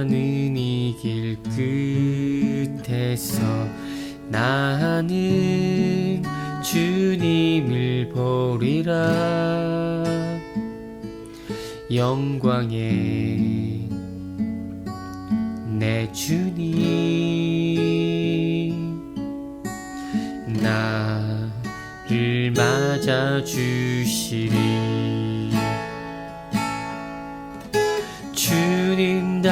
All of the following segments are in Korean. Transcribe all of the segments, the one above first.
가는 이 길 끝에서 나는 주님을 보리라. 영광의 내 주님 나를 맞아 주시리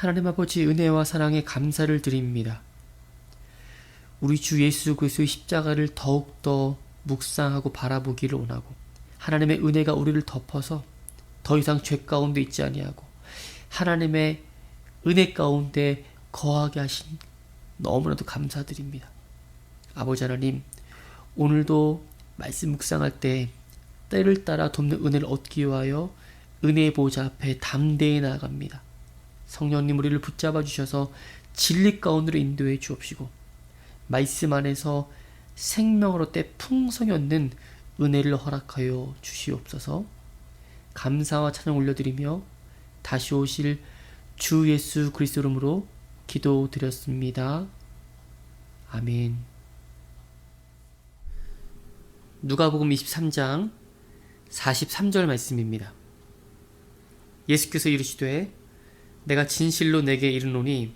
하나님 아버지 은혜와 사랑에 감사를 드립니다. 우리 주 예수 그리스도의 십자가를 더욱더 묵상하고 바라보기를 원하고 하나님의 은혜가 우리를 덮어서 더 이상 죄 가운데 있지 아니하고 하나님의 은혜 가운데 거하게 하신 너무나도 감사드립니다. 아버지 하나님 오늘도 말씀 묵상할 때 때를 따라 돕는 은혜를 얻기 위하여 은혜의 보좌 앞에 담대히 나아갑니다. 성령님 우리를 붙잡아 주셔서 진리 가운데로 인도해 주옵시고 말씀 안에서 생명으로 때 풍성이 얻는 은혜를 허락하여 주시옵소서 감사와 찬양 올려드리며 다시 오실 주 예수 그리스도 이름으로 기도드렸습니다. 아멘 누가복음 23장 43절 말씀입니다. 예수께서 이르시되 내가 진실로 내게 이르노니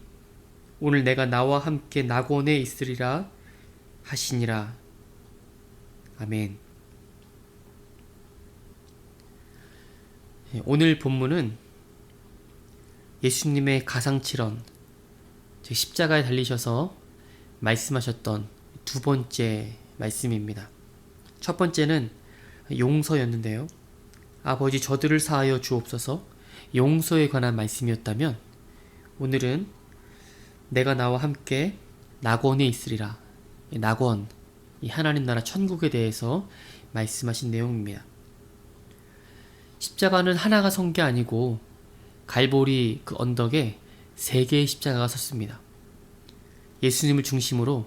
오늘 내가 나와 함께 낙원에 있으리라 하시니라. 아멘. 예, 오늘 본문은 예수님의 가상칠언, 즉 십자가에 달리셔서 말씀하셨던 두 번째 말씀입니다. 첫 번째는 용서였는데요. 아버지 저들을 사하여 주옵소서 용서에 관한 말씀이었다면 오늘은 내가 나와 함께 낙원에 있으리라. 이 낙원, 이 하나님 나라 천국에 대해서 말씀하신 내용입니다. 십자가는 하나가 선 게 아니고 갈보리 그 언덕에 세 개의 십자가가 섰습니다. 예수님을 중심으로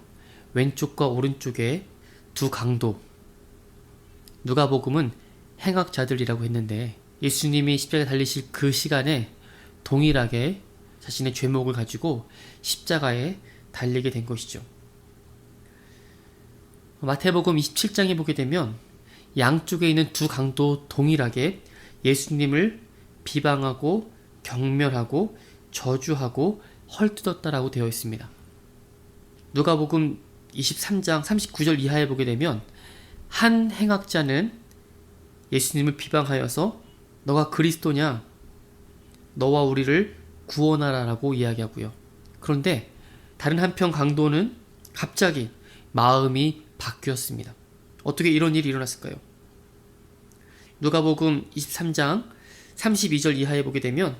왼쪽과 오른쪽에 두 강도, 누가복음은 행악자들이라고 했는데 예수님이 십자가에 달리실 그 시간에 동일하게 자신의 죄목을 가지고 십자가에 달리게 된 것이죠. 마태복음 27장에 보게 되면 양쪽에 있는 두 강도 동일하게 예수님을 비방하고 경멸하고 저주하고 헐뜯었다라고 되어 있습니다. 누가복음 23장 39절 이하에 보게 되면 한 행악자는 예수님을 비방하여서 너가 그리스도냐 너와 우리를 구원하라라고 이야기하고요. 그런데 다른 한편 강도는 갑자기 마음이 바뀌었습니다. 어떻게 이런 일이 일어났을까요? 누가복음 23장 32절 이하에 보게 되면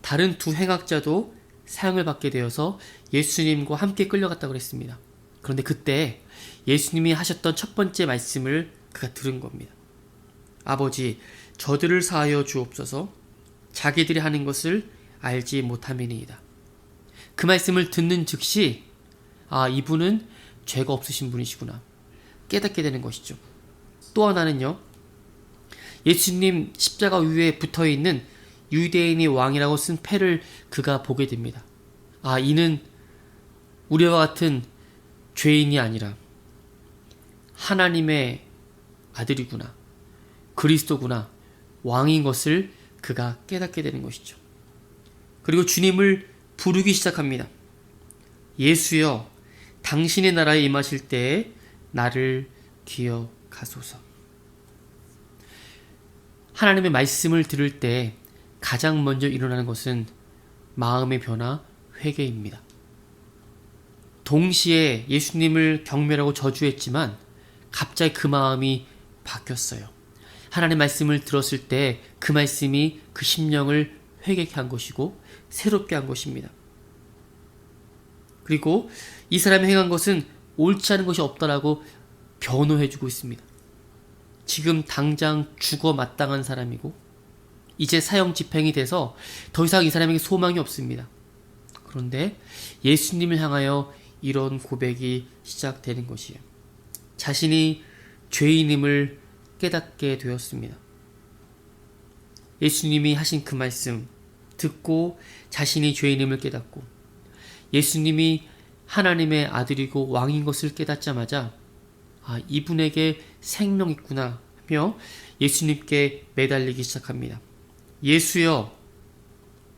다른 두 행악자도 사형을 받게 되어서 예수님과 함께 끌려갔다고 그랬습니다. 그런데 그때 예수님이 하셨던 첫 번째 말씀을 그가 들은 겁니다. 아버지, 저들을 사하여 주옵소서 자기들이 하는 것을 알지 못함이니이다. 그 말씀을 듣는 즉시 아, 이분은 죄가 없으신 분이시구나. 깨닫게 되는 것이죠. 또 하나는요. 예수님 십자가 위에 붙어 있는 유대인이 왕이라고 쓴 패를 그가 보게 됩니다. 아, 이는 우리와 같은 죄인이 아니라 하나님의 아들이구나. 그리스도구나. 왕인 것을 그가 깨닫게 되는 것이죠. 그리고 주님을 부르기 시작합니다. 예수여, 당신의 나라에 임하실 때에 나를 기억하소서. 하나님의 말씀을 들을 때 가장 먼저 일어나는 것은 마음의 변화, 회개입니다. 동시에 예수님을 경멸하고 저주했지만 갑자기 그 마음이 바뀌었어요. 하나님의 말씀을 들었을 때 그 말씀이 그 심령을 회개케 한 것이고 새롭게 한 것입니다. 그리고 이 사람이 행한 것은 옳지 않은 것이 없다라고 변호해 주고 있습니다. 지금 당장 죽어 마땅한 사람이고 이제 사형 집행이 돼서 더 이상 이 사람에게 소망이 없습니다. 그런데 예수님을 향하여 이런 고백이 시작되는 것이에요. 자신이 죄인임을 깨닫게 되었습니다. 예수님이 하신 그 말씀 듣고 자신이 죄인임을 깨닫고 예수님이 하나님의 아들이고 왕인 것을 깨닫자마자 아, 이분에게 생명 있구나 하며 예수님께 매달리기 시작합니다. 예수여,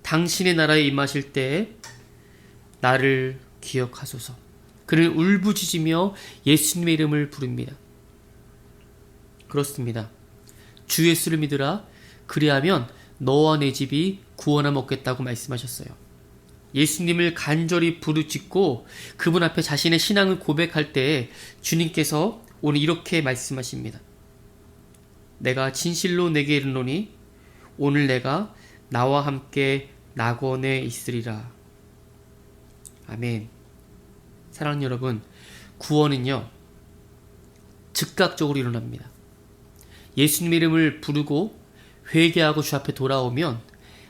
당신의 나라에 임하실 때에 나를 기억하소서. 그는 울부짖으며 예수님의 이름을 부릅니다. 그렇습니다. 주 예수를 믿으라. 그리하면 너와 내 집이 구원함 얻겠다고 말씀하셨어요. 예수님을 간절히 부르짖고 그분 앞에 자신의 신앙을 고백할 때에 주님께서 오늘 이렇게 말씀하십니다. 내가 진실로 내게 이르노니 오늘 내가 나와 함께 낙원에 있으리라. 아멘. 사랑하는 여러분, 구원은요, 즉각적으로 일어납니다. 예수님 이름을 부르고 회개하고 주 앞에 돌아오면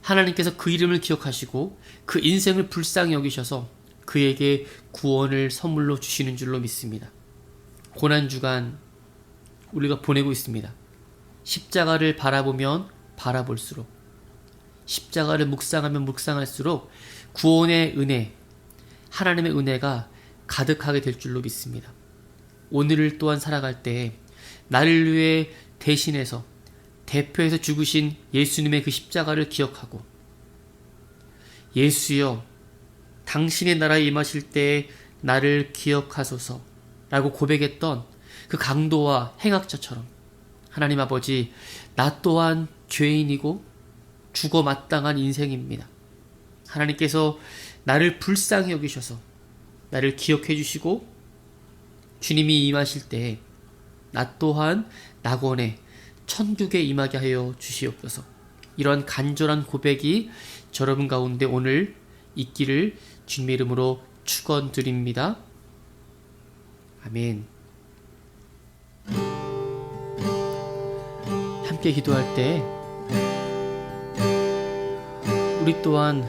하나님께서 그 이름을 기억하시고 그 인생을 불쌍히 여기셔서 그에게 구원을 선물로 주시는 줄로 믿습니다. 고난 주간 우리가 보내고 있습니다. 십자가를 바라보면 바라볼수록 십자가를 묵상하면 묵상할수록 구원의 은혜, 하나님의 은혜가 가득하게 될 줄로 믿습니다. 오늘을 또한 살아갈 때 나를 위해 대신해서 대표해서 죽으신 예수님의 그 십자가를 기억하고 예수여 당신의 나라에 임하실 때 나를 기억하소서 라고 고백했던 그 강도와 행악자처럼 하나님 아버지 나 또한 죄인이고 죽어 마땅한 인생입니다. 하나님께서 나를 불쌍히 여기셔서 나를 기억해 주시고 주님이 임하실 때 나 또한 낙원에 천국에 임하게 하여 주시옵소서. 이런 간절한 고백이 여러분 가운데 오늘 있기를 주님의 이름으로 축원드립니다. 아멘. 함께 기도할 때 우리 또한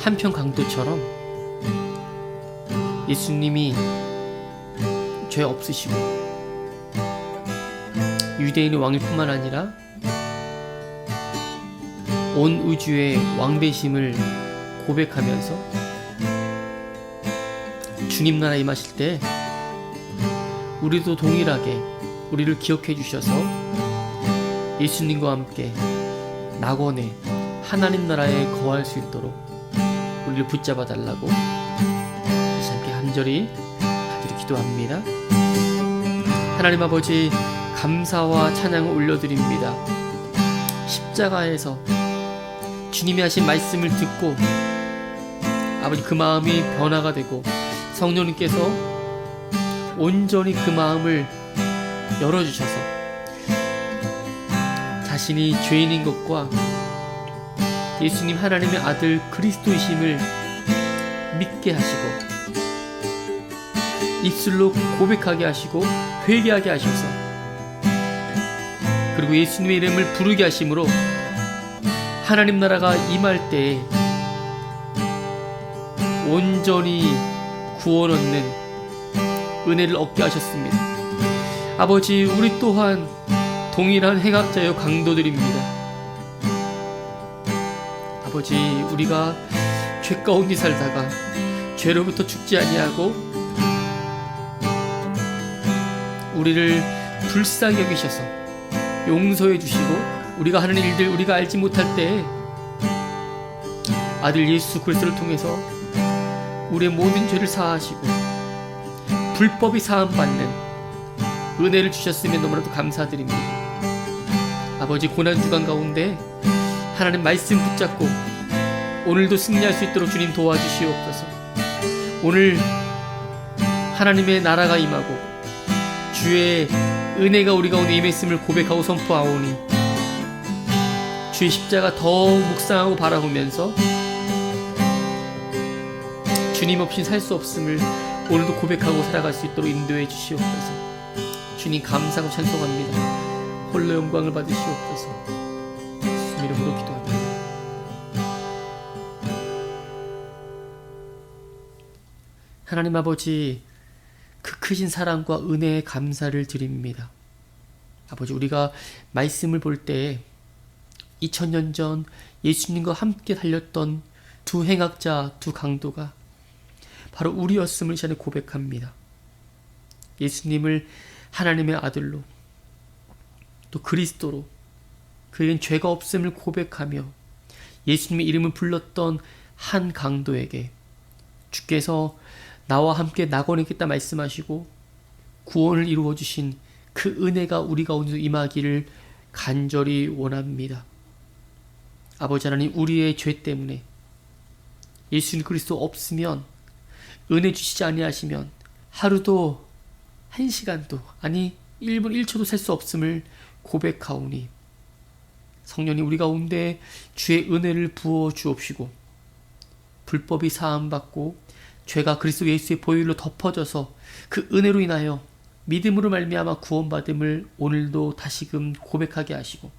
한편 강도처럼 예수님이 죄 없으시고 유대인의 왕일 뿐만 아니라 온 우주의 왕배심을 고백하면서 주님 나라 임하실 때 우리도 동일하게 우리를 기억해 주셔서 예수님과 함께 낙원에 하나님 나라에 거할 수 있도록 우리를 붙잡아 달라고 다시 함께 간절히 간절히 기도합니다. 하나님 아버지 감사와 찬양을 올려드립니다. 십자가에서 주님이 하신 말씀을 듣고 아버지 그 마음이 변화가 되고 성령님께서 온전히 그 마음을 열어주셔서 자신이 죄인인 것과 예수님 하나님의 아들 그리스도이심을 믿게 하시고 입술로 고백하게 하시고 회개하게 하셔서 그리고 예수님의 이름을 부르게 하심으로 하나님 나라가 임할 때에 온전히 구원 얻는 은혜를 얻게 하셨습니다. 아버지, 우리 또한 동일한 행악자여 강도들입니다. 아버지, 우리가 죄 가운데 살다가 죄로부터 죽지 아니하고 우리를 불쌍히 여기셔서 용서해 주시고 우리가 하는 일들 우리가 알지 못할 때에 아들 예수 그리스도를 통해서 우리의 모든 죄를 사하시고 불법이 사함 받는 은혜를 주셨으면 너무나도 감사드립니다. 아버지 고난 주간 가운데 하나님 말씀 붙잡고 오늘도 승리할 수 있도록 주님 도와주시옵소서. 오늘 하나님의 나라가 임하고 주의 은혜가 우리 가운데 임했음을 고백하고 선포하오니 주의 십자가 더 묵상하고 바라보면서 주님 없이 살 수 없음을 오늘도 고백하고 살아갈 수 있도록 인도해 주시옵소서. 주님 감사하고 찬송합니다. 홀로 영광을 받으시옵소서. 예수 이름으로 기도합니다. 하나님 아버지 그 크신 사랑과 은혜에 감사를 드립니다. 아버지 우리가 말씀을 볼 때 2000년 전 예수님과 함께 달렸던 두 행악자, 두 강도가 바로 우리였음을 이 시간에 고백합니다. 예수님을 하나님의 아들로 또 그리스도로 그에겐 죄가 없음을 고백하며 예수님의 이름을 불렀던 한 강도에게 주께서 나와 함께 낙원에 있겠다 말씀하시고 구원을 이루어 주신 그 은혜가 우리 가운데 임하기를 간절히 원합니다. 아버지 하나님 우리의 죄 때문에 예수 그리스도 없으면 은혜 주시지 아니하시면 하루도 한 시간도 아니 1분 1초도 살수 없음을 고백하오니 성령이 우리 가운데 주의 은혜를 부어 주옵시고 불법이 사함 받고 죄가 그리스도 예수의 보혈로 덮어져서 그 은혜로 인하여 믿음으로 말미암아 구원받음을 오늘도 다시금 고백하게 하시고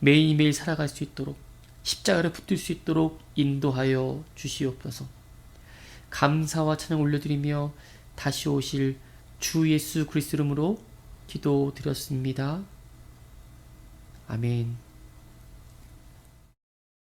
매일매일 살아갈 수 있도록 십자가를 붙들 수 있도록 인도하여 주시옵소서. 감사와 찬양 올려드리며 다시 오실 주 예수 그리스도 이름으로 기도드렸습니다. 아멘.